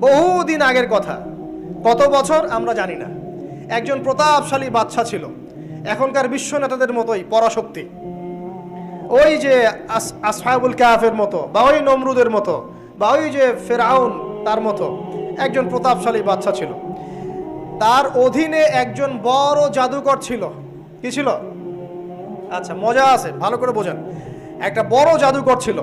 বহুদিন আগের কথা। কত বছর আমরা জানি না। একজন প্রতাপশালী বাচ্চা ছিল। এখনকার বিশ্ব নেতাদের মতোই পরাশক্তি। ওই যে আস- আসহাবুল কাফের মতো বা ওই নমরুদের মতো বা ওই যে ফেরাউন তার মতো একজন প্রতাপশালী বাচ্চা ছিল। তার অধীনে একজন বড় জাদুকর ছিল। কি ছিল? আচ্ছা মজা আছে, ভালো করে বোঝেন। একটা বড় জাদুকর ছিল।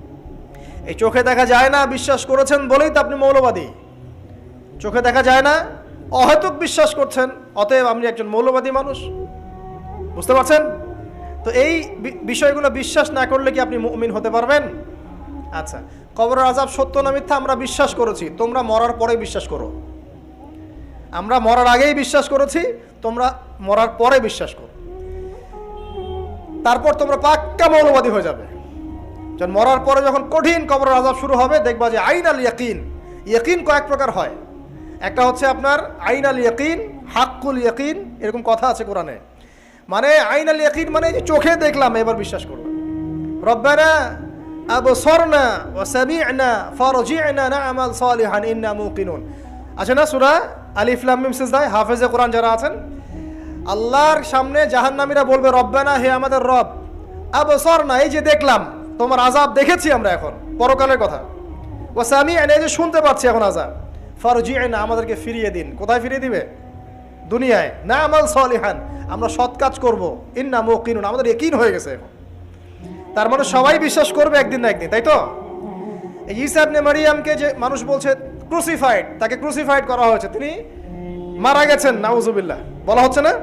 এই চোখে দেখা যায় না বিশ্বাস করেছেন বলেই তো আপনি মৌলবাদী। চোখে দেখা যায় না, অহেতুক বিশ্বাস করছেন, অতএব আপনি একজন মৌলবাদী মানুষ। বুঝতে পারছেন? তো এই বিষয়গুলো বিশ্বাস না করলে কি আপনি মুমিন হতে পারবেন? আচ্ছা কবরের আজাব সত্য না মিথ্যা আমরা বিশ্বাস করেছি, তোমরা মরার পরে বিশ্বাস করো। আমরা মরার আগেই বিশ্বাস করেছি, তোমরা মরার পরে বিশ্বাস করো। তারপর তোমরা পাক্কা মৌলবাদী হয়ে যাবে। যখন মরার পরে যখন কঠিন কবর আজাব শুরু হবে, দেখবা যে আইন আল ইয়াকিন ইয়াকিন কয়েক প্রকার হয়। একটা হচ্ছে আপনার আইন আল ইয়াকিন, হাক্কুল ইয়াকিন, এরকম কথা আছে কোরআনে। মানে আইন আল ইয়াকিন মানে যে চোখে দেখলাম, এবার বিশ্বাস করলাম রব্বানা আবসরনা ওয়া সামি'না ফারজি'না না'মাল সালিহান, ইন্না মুকিনুন। আছে না সূরা আলিফ লাম মিম সিজদায়? হাফেজে কোরআন যারা আছেন, আল্লাহর সামনে জাহান্নামীরা বলবে, রব্বানা, হে আমাদের রব, আবসরনা, এই যে দেখলাম তোমার আজাব দেখেছি আমরা এখন, পরকালের কথা। ও সামি এই যে শুনতে পাচ্ছি এখন আজাব ফারজি'না আমাদেরকে ফিরিয়ে দিন। কোথায় ফিরিয়ে দিবে? দুনিয়ায়। না আমাল সলিহান, আমরা সৎ কাজ করব। ইন্না মুকিনুন, আমাদের একিন হয়ে গেছে এখন। তার মানে সবাই বিশ্বাস করবে একদিন না একদিন, তাই তো? ইবনে মারিয়ামকে যে মানুষ বলছে ক্রুসিফাইড তাকে ক্রুসিফাইড করা হয়েছে। তিনি মারা গেছেন, নাউজুবিল্লাহ। বলা হচ্ছে না?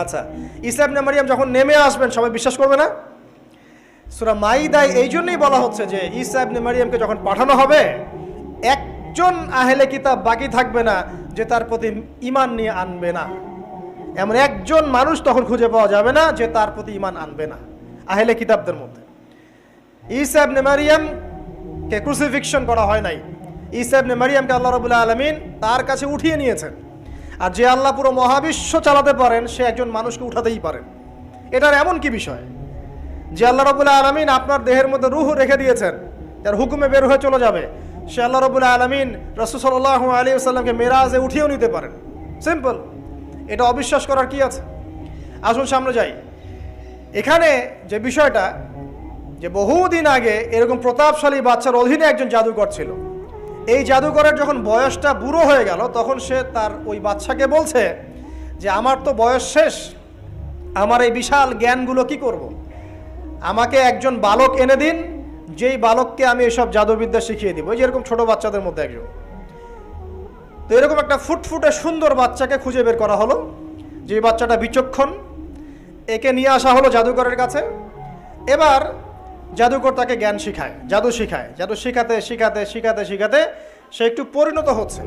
আচ্ছা ইবনে মারিয়াম যখন নেমে আসবেন, সবাই বিশ্বাস করবে না? সুরা মাইদায় এই জন্যই বলা হচ্ছে যে ঈসা ইবনে মারিয়ামকে যখন পাঠানো হবে, একজন আহেলে কিতাব বাকি থাকবে না যে তার প্রতি ইমান নিয়ে আনবে না। এমন একজন মানুষ তখন খুঁজে পাওয়া যাবে না যে তার প্রতি ইমান আনবে না, আহেলে কিতাবদের মধ্যে। ঈসা ইবনে মারিয়ামকে ক্রুসিফিকশন করা হয় নাই। ঈসা ইবনে মারিয়ামকে আল্লাহ রবুল্লাহ আলমিন তার কাছে উঠিয়ে নিয়েছেন। আর যে আল্লাহ পুরো মহাবিশ্ব চালাতে পারেন, সে একজন মানুষকে উঠাতেই পারেন। এটার এমন কি বিষয়? যে আল্লাহ রবুল্লাহ আলমিন আপনার দেহের মধ্যে রুহ রেখে দিয়েছেন, যার হুকুমে বের হয়ে চলে যাবে, সে আল্লাহ রবুল্লাহ আলমিন রসুসল্লাহ আলী সাল্লামকে মেরাজে উঠিয়েও নিতে পারেন। সিম্পল এটা অবিশ্বাস করার কি আছে? আসুন সামনে যাই। এখানে যে বিষয়টা, যে বহুদিন আগে এরকম প্রতাপশালী বাচ্চার অধীনে একজন জাদুকর ছিল। এই জাদুকরের যখন বয়সটা বুড়ো হয়ে গেল, তখন সে তার ওই বাচ্চাকে বলছে যে, আমার তো বয়স শেষ, আমার এই বিশাল জ্ঞানগুলো কি করব। আমাকে একজন বালক এনে দিন, যেই বালককে আমি এসব জাদুবিদ্যা শিখিয়ে দিব। ওই যেরকম ছোট বাচ্চাদের মধ্যে একজন। তো এরকম একটা ফুটফুটে সুন্দর বাচ্চাকে খুঁজে বের করা হলো, যে বাচ্চাটা বিচক্ষণ। একে নিয়ে আসা হলো জাদুকরের কাছে। এবার জাদুকর তাকে জ্ঞান শিখায়, জাদু শিখায়। জাদু শিখাতে শিখাতে শিখাতে শিখাতে সে একটু পরিণত হচ্ছে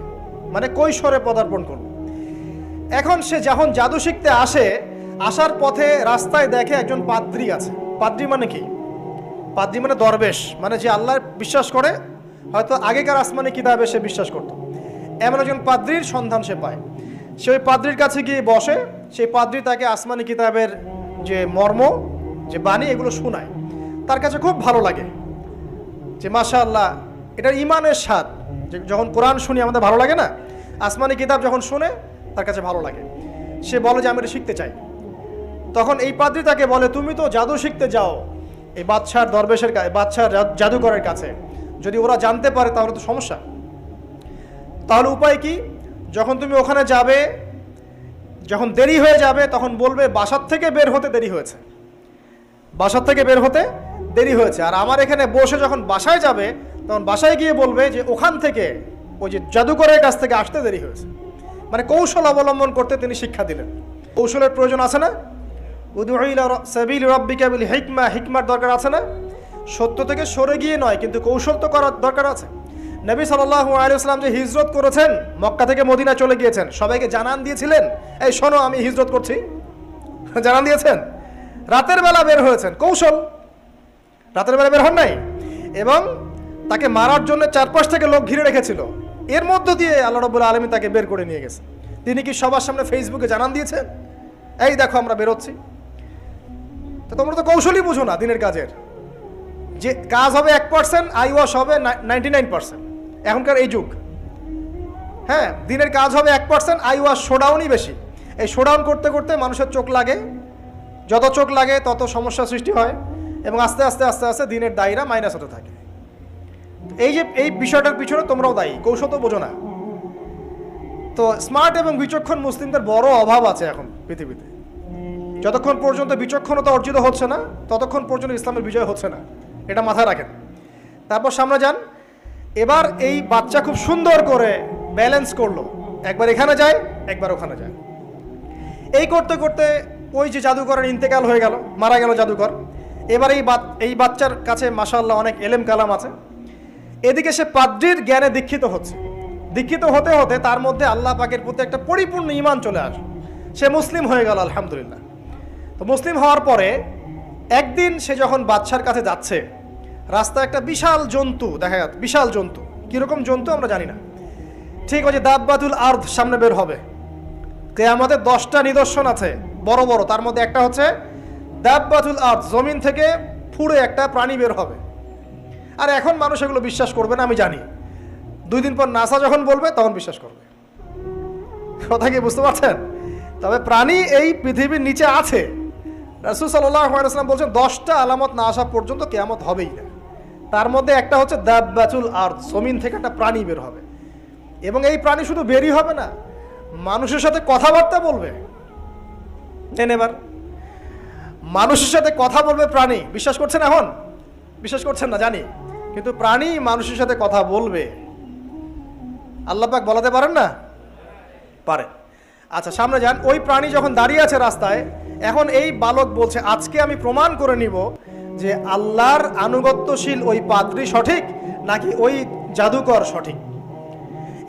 মানে কৈশোরে পদার্পণ করল। এখন সে যখন জাদু শিখতে আসে, আসার পথে রাস্তায় দেখে একজন পাদ্রি আছে। পাদ্রি মানে কি? পাদ্রি মানে দরবেশ মানে যে আল্লাহ বিশ্বাস করে, হয়তো আগেকার আসমানি কিতাবে সে বিশ্বাস করত। এমন একজন পাদ্রির সন্ধান সে পায়। সে ওই পাদ্রির কাছে গিয়ে বসে, সেই পাদ্রি তাকে আসমানি কিতাবের যে মর্ম, যে বাণী, এগুলো শোনায়। তার কাছে খুব ভালো লাগে যে মাশা আল্লাহ এটার ইমানের স্বাদ। যে যখন কোরআন শুনি, আমাদের ভালো লাগে না? আসমানি কিতাব যখন শুনে, তার কাছে ভালো লাগে। সে বলে যে, আমি এটা শিখতে চাই। তখন এই পাদ্রি তাকে বলে, তুমি তো জাদু শিখতে যাও এই বাচ্চার দরবেশের বাচ্চার জা- জাদুকরের কাছে। যদি ওরা জানতে পারে তাহলে তো সমস্যা। তাহলে উপায় কি? যখন তুমি ওখানে যাবে, যখন দেরি হয়ে যাবে, তখন বলবে, বাসার থেকে বের হতে দেরি হয়েছে। বাসার থেকে বের হতে দেরি হয়েছে। আর আমার এখানে বসে যখন বাসায় যাবে, তখন বাসায় গিয়ে বলবে যে, ওখান থেকে ওই যে জাদুকরের কাছ থেকে আসতে দেরি হয়েছে। মানে কৌশল অবলম্বন করতে তিনি শিক্ষা দিলেন। কৌশলের প্রয়োজন আছে না? সাবিল রব্বিকা বিল হিকমা। হিকমার দরকার আছে না? সত্য থেকে সরে গিয়ে নয়, কিন্তু কৌশল তো করার দরকার আছে। নবী সাল্লাহ আলিয়াল্লাম যে হিজরত করেছেন, মক্কা থেকে মদিনা চলে গিয়েছেন, সবাইকে জানান দিয়েছিলেন, এই শোনো, আমি হিজরত করছি। জানান দিয়েছেন। রাতের বেলা বের হয়েছেন। কৌশল? রাতের বেলা বের হন নাই? এবং তাকে মারার জন্য চারপাশ থেকে লোক ঘিরে রেখেছিল। এর মধ্য দিয়ে আল্লাহ রবুল আলমী তাকে বের করে নিয়ে গেছে। তিনি কি সবার সামনে ফেসবুকে জানান দিয়েছেন? এই দেখো, আমরা বেরোচ্ছি। তো তোমরা তো কৌশলই বুঝো না দিনের কাজের। যে কাজ হবে এক পার্সেন্ট আই ওয়াশ হবে নাইনটি নাইন পার্সেন্ট এখনকার এই যুগ। হ্যাঁ দিনের কাজ হবে এক পার্সেন্ট আই ওয়াশ শোডাউনই বেশি। এই শোডাউন করতে করতে মানুষের চোখ লাগে। যত চোখ লাগে, তত সমস্যা সৃষ্টি হয় এবং আস্তে আস্তে আস্তে আস্তে দিনের দায়ীরা মাইনাস হতে থাকে। এই যে, এই বিষয়টার পিছনে তোমরাও দায়ী। কৌশল তো বোঝো না। তো স্মার্ট এবং বিচক্ষণ মুসলিমদের বড় অভাব আছে এখন পৃথিবীতে। যতক্ষণ পর্যন্ত বিচক্ষণতা অর্জিত হচ্ছে না, ততক্ষণ পর্যন্ত ইসলামের বিজয় হচ্ছে না। এটা মাথায় রাখেন। তারপর সামনে যান। এবার এই বাচ্চা খুব সুন্দর করে ব্যালেন্স করল। একবার এখানে যায়, একবার ওখানে যায়। এই করতে করতে ওই যে জাদুকরের ইন্তেকাল হয়ে গেল, মারা গেল জাদুকর এবার এই এই বাচ্চার কাছে মাসাল্লাহ অনেক এলেম কালাম আছে। এদিকে সে পাদ্রির জ্ঞানে দীক্ষিত হচ্ছে। দীক্ষিত হতে হতে তার মধ্যে আল্লাহ পাকের প্রতি একটা পরিপূর্ণ ইমান চলে আসে সে মুসলিম হয়ে গেল, আলহামদুলিল্লাহ। তো মুসলিম হওয়ার পরে একদিন সে যখন বাদশার কাছে যাচ্ছে, রাস্তায় একটা বিশাল জন্তু, দেখা যাচ্ছে, বিশাল জন্তু। কীরকম জন্তু আমরা জানি না। ঠিক আছে দাব্বাতুল আর্ধ সামনে বের হবে। তে আমাদের দশটা নিদর্শন আছে, বড় বড়। তার মধ্যে একটা হচ্ছে দাব্বাতুল আর্ধ জমিন থেকে ফুড়ে একটা প্রাণী বের হবে। আর এখন মানুষ এগুলো বিশ্বাস করবে না, আমি জানি। দুই দিন পর নাসা যখন বলবে, তখন বিশ্বাস করবে। কথা কি বুঝতে পারছেন? তবে প্রাণী এই পৃথিবীর নিচে আছে। রাসুল সাল্লাম বলছেন, দশটা আলামত না আসা পর্যন্ত কেয়ামত হবেই না। তার মধ্যে একটা হচ্ছে দাব্বাতুল আর্থ জমিন থেকে একটা প্রাণী বের হবে। এবং এই প্রাণী শুধু বেরই হবে না, মানুষের সাথে কথাবার্তা বলবে। নেন এবার। মানুষের সাথে কথা বলবে প্রাণী, বিশ্বাস করছেন এখন? বিশ্বাস করছেন না, জানি। কিন্তু প্রাণী মানুষের সাথে কথা বলবে। আল্লাহ পাক বলাতে পারেন না? পারে। আচ্ছা সামনে যান। ওই প্রাণী যখন দাঁড়িয়ে আছে রাস্তায় এখন এই বালক বলছে, আজকে আমি প্রমাণ করে নিব যে আল্লাহর আনুগত্যশীল ওই পাদ্রি সঠিক নাকি ওই জাদুকর সঠিক।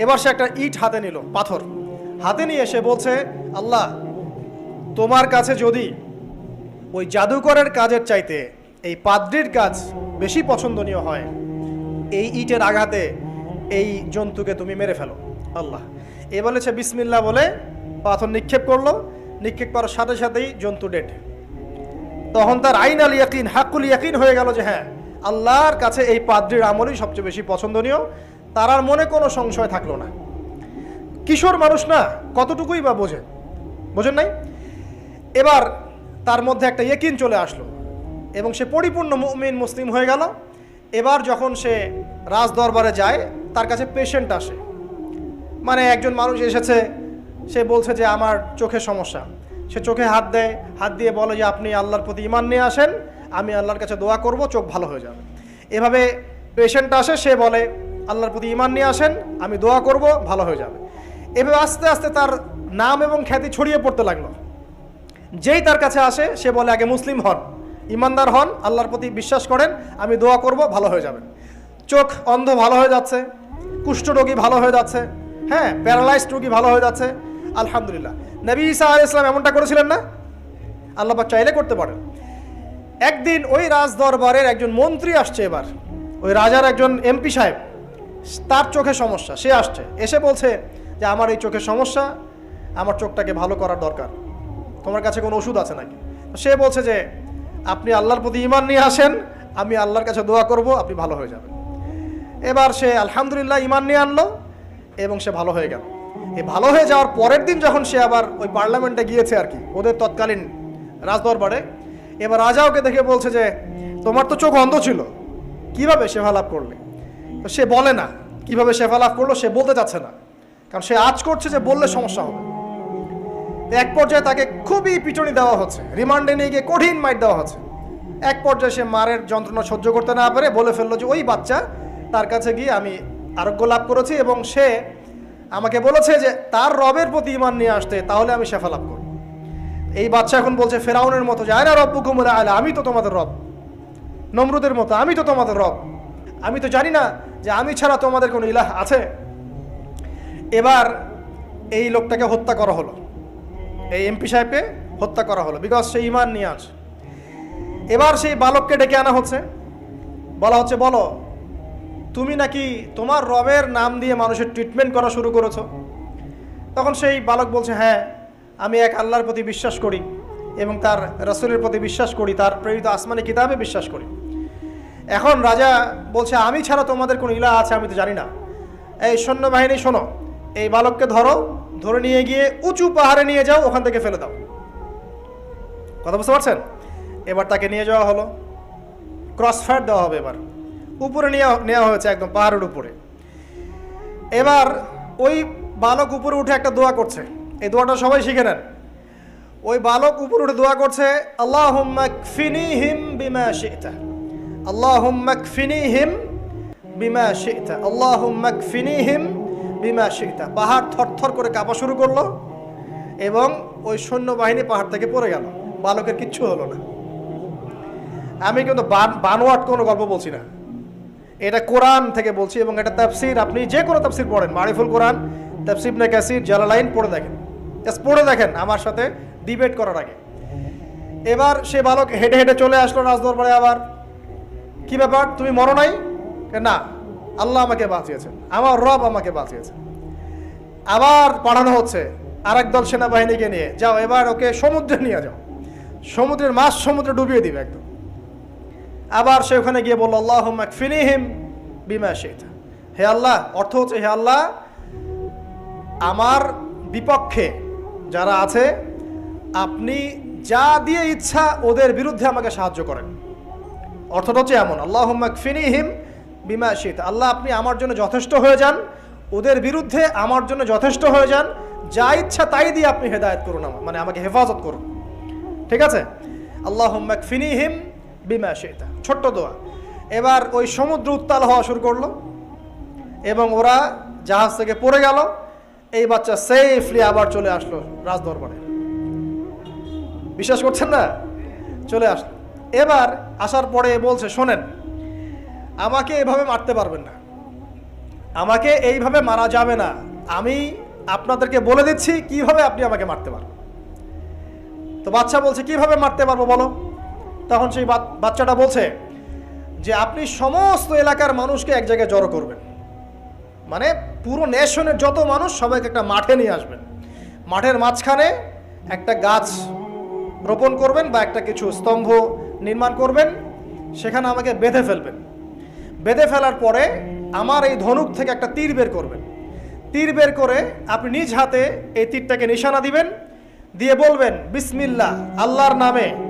এবার সে একটা ইট হাতে নিল, পাথর। হাতে নিয়ে সে বলছে, আল্লাহ, তোমার কাছে যদি ওই জাদুকরের কাজের চাইতে এই পাদ্রির কাজ বেশি পছন্দনীয় হয়, এই ইটের আঘাতে এই জন্তুকে তুমি মেরে ফেলো। আল্লাহ। এ বলেছে বিসমিল্লা বলে পাথর নিক্ষেপ করল। নিক্ষেপ করার সাথে সাথেই জন্তু ডেড তখন তার আইন আল ইয়াকিন হাকুল ইয়াকিন হয়ে গেল যে হ্যাঁ আল্লাহর কাছে এই পাদ্রির আমলই সবচেয়ে বেশি পছন্দনীয়, তার আর মনে কোনো সংশয় থাকল না। কিশোর মানুষ না, কতটুকুই বা বোঝে? বোঝেন নাই? এবার তার মধ্যে একটা ইয়েকিন চলে আসলো এবং সে পরিপূর্ণ মুমিন, মুসলিম হয়ে গেল। এবার যখন সে রাজ দরবারে যায়, তার কাছে পেশেন্ট আসে। মানে একজন মানুষ এসেছে সে বলছে যে আমার চোখে সমস্যা। সে চোখে হাত দেয়, হাত দিয়ে বলে যে আপনি আল্লাহর প্রতি ইমান নিয়ে আসেন, আমি আল্লাহর কাছে দোয়া করব, চোখ ভালো হয়ে যাবে। এভাবে পেশেন্ট আসে, সে বলে, আল্লাহর প্রতি ইমান নিয়ে আসেন, আমি দোয়া করব, ভালো হয়ে যাবে। এভাবে আস্তে আস্তে তার নাম এবং খ্যাতি ছড়িয়ে পড়তে লাগল। যেই তার কাছে আসে, সে বলে, আগে মুসলিম হন ইমানদার হন, আল্লাহর প্রতি বিশ্বাস করেন, আমি দোয়া করব, ভালো হয়ে যাবেন চোখ অন্ধ ভালো হয়ে যাচ্ছে, কুষ্ঠরোগী ভালো হয়ে যাচ্ছে হ্যাঁ প্যারালাইজড রোগী ভালো হয়ে যাচ্ছে আলহামদুলিল্লাহ। নবী ইসা আল ইসলাম এমনটা করেছিলেন না? আল্লাহ চাইলে করতে পারেন। একদিন ওই রাজ দরবারের একজন মন্ত্রী আসছে এবার। ওই রাজার একজন এমপি সাহেব, তার চোখে সমস্যা, সে আসছে। এসে বলছে যে, আমার এই চোখের সমস্যা, আমার চোখটাকে ভালো করার দরকার। তোমার কাছে কোনো ওষুধ আছে নাকি? সে বলছে যে, আপনি আল্লাহর প্রতি ইমান নিয়ে আসেন, আমি আল্লাহর কাছে দোয়া করব, আপনি ভালো হয়ে যাবেন। এবার সে আলহামদুলিল্লাহ ইমান নিয়ে আনলো এবং সে ভালো হয়ে গেল। এই ভালো হয়ে যাওয়ার পরের দিন যখন সে আবার ওই পার্লামেন্টে গিয়েছে আর কি, ওদের তৎকালীন রাজদরবারে, এবার রাজা ওকে দেখে বলছে যে, তোমার তো চোখ অন্ধ ছিল, কীভাবে সেবা লাভ করলে? তো সে বলে না, কীভাবে সেবা লাভ করল সে বলতে চাচ্ছে না, কারণ সে আজ করছে যে বললে সমস্যা হবে। এক পর্যায়ে তাকে খুবই পিটনি দেওয়া হচ্ছে, রিমান্ডে নিয়ে গিয়ে কঠিন মাইট দেওয়া হচ্ছে। এক পর্যায়ে সে মারের যন্ত্রণা সহ্য করতে না পারে বলে ফেলল যে, ওই বাচ্চা, তার কাছে গিয়ে আমি আরোগ্য লাভ করেছি এবং সে আমাকে বলেছে যে তার রবের প্রতি ইমান নিয়ে আসতে, তাহলে আমি শেফা লাভ করব। এই বাচ্চা এখন বলছে, ফেরাউনের মতো, যে আয়না রব্বু কুমুরা আলা, আমি তো তোমাদের রব। নমরুদের মতো, আমি তো তোমাদের রব। আমি তো জানি না যে আমি ছাড়া তোমাদের কোনো ইলাহ আছে। এবার এই লোকটাকে হত্যা করা হলো। এই এমপি সাহেবকে হত্যা করা হলো বিকজ সে ইমান নিয়ে আছে এবার সেই বালককে ডেকে আনা হচ্ছে। বলা হচ্ছে, বলো তুমি নাকি তোমার রবের নাম দিয়ে মানুষের ট্রিটমেন্ট করা শুরু করেছ? তখন সেই বালক বলছে হ্যাঁ আমি এক আল্লাহর প্রতি বিশ্বাস করি এবং তার রসুলের প্রতি বিশ্বাস করি, তার প্রেরিত আসমানি কিতাবে বিশ্বাস করি। এখন রাজা বলছে, আমি ছাড়া তোমাদের কোনো ইলা আছে, আমি তো জানি না। এই সৈন্যবাহিনী, শোনো, এই বালককে ধরো, ধরে নিয়ে গিয়ে উঁচু পাহাড়ে নিয়ে যাও, ওখান থেকে ফেলে দাও। কথা বুঝতে পারছেন? এবার তাকে নিয়ে যাওয়া হলো। ক্রস ফায়ার দেওয়া হবে এবার। উপরে নিয়ে নেওয়া হয়েছে একদম পাহাড়ের উপরে। এবার ওই বালক উপরে উঠে একটা দোয়া করছে। এই দোয়াটা সবাই শিখে নেন। ওই বালক উপরে উঠে দোয়া করছে আল্লাহ ফিনি হিম বিমা শিতা। আল্লাহ ফিনি হিম বিমা শিতা। আল্লাহ ফিনি হিম বিমা শিতা। পাহাড় থরথর করে কাঁপা শুরু করল এবং ওই সৈন্যবাহিনী পাহাড় থেকে পড়ে গেল। বালকের কিচ্ছু হলো না। আমি কিন্তু বান- বানোয়াট কোনো গল্প বলছি না। এটা কোরআন থেকে বলছি এবং এটা তাফসির। আপনি যে কোনো তাফসির পড়েন, মারিফুল কোরআন, তাফসির নে কাসির, জালালাইন পড়ে দেখেন। জাস্ট পড়ে দেখেন আমার সাথে ডিবেট করার আগে। এবার সে বালক হেঁটে হেঁটে চলে আসলো রাজদরবারে আবার। কি ব্যাপার? তুমি মরো নাই? না, আল্লাহ আমাকে বাঁচিয়েছেন। আমার রব আমাকে বাঁচিয়েছেন আবার পাঠানো হচ্ছে আর একদল সেনাবাহিনীকে নিয়ে। যাও, এবার ওকে সমুদ্রে নিয়ে যাও। সমুদ্রের মাছ সমুদ্রে ডুবিয়ে দিবে একদম। আবার সে ওখানে গিয়ে বলল আল্লাহ ফিনিহিম বিমা শেখ হে আল্লাহ, অর্থ হচ্ছে, হে আল্লাহ, আমার বিপক্ষে যারা আছে, আপনি যা দিয়ে ইচ্ছা ওদের বিরুদ্ধে আমাকে সাহায্য করেন। অর্থটা হচ্ছে এমন আল্লাহ ফিনিহিম বিমা শীত। আল্লাহ, আপনি আমার জন্য যথেষ্ট হয়ে যান, ওদের বিরুদ্ধে আমার জন্য যথেষ্ট হয়ে যান, যা ইচ্ছা তাই দিয়ে আপনি হেদায়ত করুন আমার মানে আমাকে হেফাজত করুন। ঠিক আছে? আল্লাহ ফিনিহিম বিমা শেতা ছোট্ট দোয়া। এবার ওই সমুদ্র উত্তাল হওয়া শুরু করল এবং ওরা জাহাজ থেকে পড়ে গেল। এই বাচ্চা সেফলি আবার চলে আসলো রাজদরবারে। বিশ্বাস করছেন না? চলে আসলো। এবার আসার পরে বলছে, শোনেন, আমাকে এভাবে মারতে পারবেন না। আমাকে এইভাবে মারা যাবে না। আমি আপনাদেরকে বলে দিচ্ছি কীভাবে আপনি আমাকে মারতে পারবেন? তো বাচ্চা বলছে, কীভাবে মারতে পারব বলো? তখন সেই বাচ্চাটা বলছে যে, আপনি সমস্ত এলাকার মানুষকে এক জায়গায় জড়ো করবেন। মানে পুরো নেশনের যত মানুষ সবাইকে একটা মাঠে নিয়ে আসবেন। মাঠের মাঝখানে একটা গাছ রোপণ করবেন বা একটা কিছু স্তম্ভ নির্মাণ করবেন। সেখানে আমাকে বেঁধে ফেলবেন। বেঁধে ফেলার পরে আমার এই ধনুক থেকে একটা তীর বের করবেন। তীর বের করে আপনি নিজ হাতে এই তীরটাকে নিশানা দিবেন। দিয়ে বলবেন, বিসমিল্লাহ, আল্লাহর নামে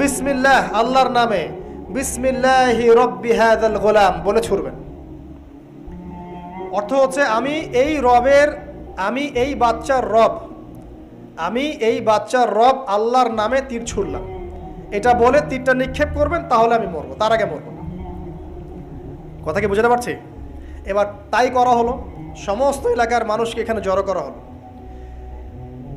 বিসমিল্লাহ, আল্লাহর নামে, বিসমিল্লাহি রব্বি হাযাল গোলাম বলে ছুড়বেন। অর্থ হচ্ছে, আমি এই রবের, আমি এই বাচ্চার রব, আমি এই বাচ্চার রব আল্লাহর নামে তীর ছুড়লাম। এটা বলে তীরটা নিক্ষেপ করবেন, তাহলে আমি মরবো, তার আগে মরবো কথা কি বুঝতে পারছি? এবার তাই করা হলো, সমস্ত এলাকার মানুষকে এখানে জড়ো করা হলো।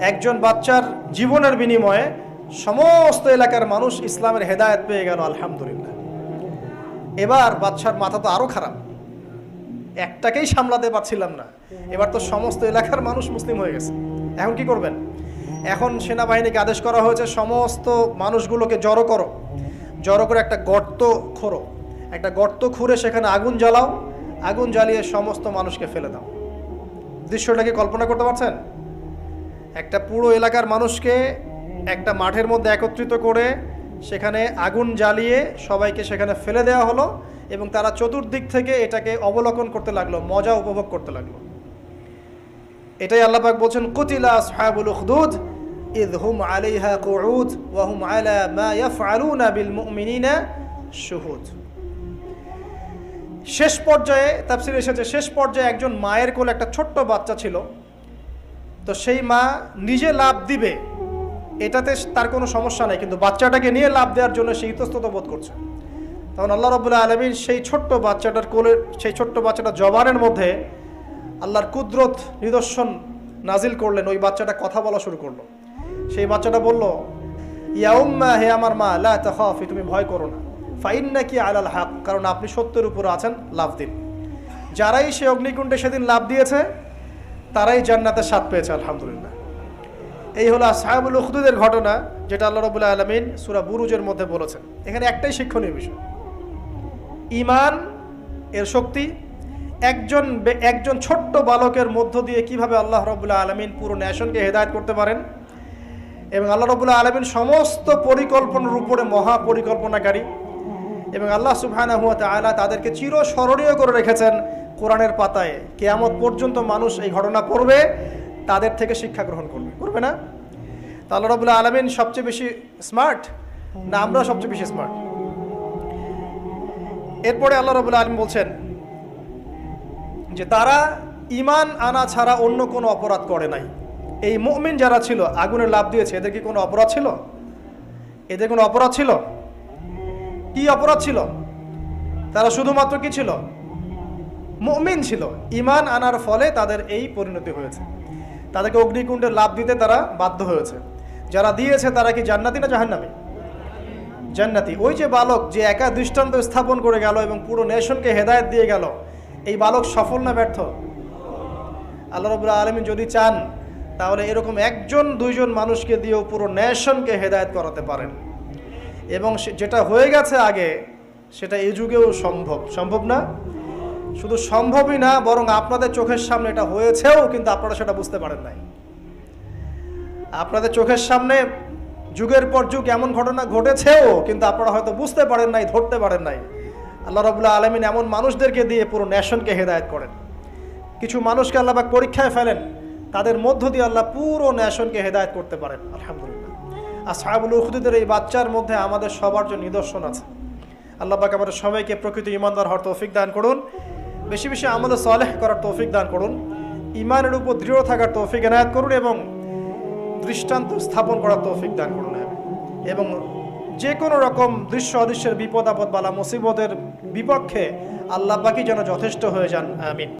একজন বাচ্চার জীবনের বিনিময়ে সমস্ত এলাকার মানুষ ইসলামের হেদায়েত পেয়ে গেল, আলহামদুলিল্লাহ। এবার বাচ্চার মাথা তো আরও খারাপ। একটাকেই সামলাতে পারছিলাম না। এবার তো সমস্ত এলাকার মানুষ মুসলিম হয়ে গেছে। এখন কি করবেন? এখন সেনাবাহিনীকে আদেশ করা হয়েছে, সমস্ত মানুষগুলোকে জড়ো করো। জড়ো করে একটা গর্ত খোরো একটা গর্ত খুঁড়ে সেখানে আগুন জ্বালাও। আগুন জ্বালিয়ে সমস্ত মানুষকে ফেলে দাও। দৃশ্যটাকে কল্পনা করতে পারছেন? একটা পুরো এলাকার মানুষকে একটা মাঠের মধ্যে একত্রিত করে সেখানে আগুন জ্বালিয়ে সবাইকে সেখানে ফেলে দেওয়া হলো এবং তারা চতুর্দিক থেকে এটাকে অবলোকন করতে লাগল, মজা উপভোগ করতে লাগল। এটাই আল্লাপাক বলছেন, কুতিলা আসহাবুল উখদুদ আলাইহা কুউদ, ওয়া হুম আলা মা ইয়াফআলুনা বিল মুমিনিনা শুহুদ। শেষ পর্যায়ে, তাফসির এসেছে, শেষ পর্যায়ে একজন মায়ের কোলে একটা ছোট্ট বাচ্চা ছিল। তো সেই মা নিজে লাভ দিবে। এটাতে তার কোনো সমস্যা নাই, কিন্তু বাচ্চাটাকে নিয়ে লাভ দেওয়ার জন্য সে ইতস্তত বোধ করছে। তখন আল্লাহ রবুল্লাহ আলমিন সেই ছোট্ট বাচ্চাটার কোলে, সেই ছোট্ট বাচ্চাটা জবানের মধ্যে আল্লাহর কুদরত নিদর্শন নাজিল করলেন, ওই বাচ্চাটা কথা বলা শুরু করল। সেই বাচ্চাটা বলল ইয়াউম্মা হে আমার মা তাখাফি, তুমি ভয় করো না। ফাইন নাকি আলাল হাক, কারণ আপনি সত্যের উপর আছেন, লাভ দিন। যারাই সে অগ্নিকুণ্ডে সেদিন লাভ দিয়েছে তারাই জান্নাতের স্বাদ পেয়েছে, আলহামদুলিল্লাহ। এই হলো সাহেবুল উখদুদের ঘটনা, যেটা আল্লাহ রবুল্লাহ আলমিন সুরা বুরুজের মধ্যে বলেছেন। এখানে একটাই শিক্ষণীয় বিষয়। ইমান এর শক্তি, একজন একজন ছোট্ট বালকের মধ্য দিয়ে কীভাবে আল্লাহ রবুল্লাহ আলমিন পুরো ন্যাশনকে হেদায়ত করতে পারেন, এবং আল্লাহ রবুল্লাহ আলমিন সমস্ত পরিকল্পনার উপরে মহা পরিকল্পনাকারী, এবং আল্লাহ সুবহানাহু হুয়া তাআলা তাদেরকে চিরস্মরণীয় করে রেখেছেন কোরআনের পাতায় কেয়ামত পর্যন্ত মানুষ এই ঘটনা পড়বে তাদের থেকে শিক্ষা গ্রহণ করবে। করবে না? তা আল্লাহ রবুল্লাহ আলমিন সবচেয়ে বেশি স্মার্ট না আমরা সবচেয়ে বেশি স্মার্ট এরপরে আল্লাহ রবুল্লাহ আলম বলছেন যে, তারা ইমান আনা ছাড়া অন্য কোনো অপরাধ করে নাই। এই মুমিন যারা ছিল আগুনে লাভ দিয়েছে, এদের কি কোনো অপরাধ ছিল? এদের কোনো অপরাধ ছিল? কি অপরাধ ছিল? তারা শুধুমাত্র কি ছিল? মুমিন ছিল। ইমান আনার ফলে তাদের এই পরিণতি হয়েছে। তাদেরকে অগ্নিকুণ্ডে লাভ দিতে তারা বাধ্য হয়েছে। যারা দিয়েছে তারা কি জান্নাতি না জাহান্নামী? জান্নাতি। ওই যে বালক যে একা দৃষ্টান্ত স্থাপন করে গেল এবং পুরো নেশনকে হেদায়ত দিয়ে গেল, এই বালক সফল না ব্যর্থ? আল্লাহ রবুল্লাহ আলমিন যদি চান, তাহলে এরকম একজন, দুইজন মানুষকে দিয়েও পুরো নেশনকে হেদায়েত করাতে পারেন। এবং যেটা হয়ে গেছে আগে, সেটা এই যুগেও সম্ভব। সম্ভব না? শুধু সম্ভবই না, বরং আপনাদের চোখের সামনে এটা হয়েছেও, কিন্তু আপনারা সেটা বুঝতে পারেন নাই। আপনাদের চোখের সামনে যুগের পর যুগ এমন ঘটনা ঘটেছেও, কিন্তু আপনারা হয়তো বুঝতে পারেন নাই, ধরতে পারেন নাই। আল্লাহ রবুল্লাহ আলমিন এমন মানুষদেরকে দিয়ে পুরো নেশনকে হেদায়েত করেন। কিছু মানুষকে আল্লাহ পরীক্ষায় ফেলেন, তাদের মধ্য দিয়ে আল্লাহ পুরো নেশনকে হেদায়েত করতে পারেন, আলহামদুলিল্লাহ। আর সাহাবুল উখদুদের এই বাচ্চার মধ্যে আমাদের সবার জন্য নিদর্শন আছে। আল্লাহ পাক আমাদের সবাইকে প্রকৃত ইমানদার হওয়ার তৌফিক দান করুন। বেশি বেশি আমলে সালেহ করার তৌফিক দান করুন। ইমানের উপর দৃঢ় থাকার তৌফিক এনায়াত করুন এবং দৃষ্টান্ত স্থাপন করার তৌফিক দান করুন। এবং যে কোনো রকম দৃশ্য অদৃশ্যের বিপদ আপদ বালা মুসিবতের বিপক্ষে আল্লাহ বাকি যেন যথেষ্ট হয়ে যান। আমিন।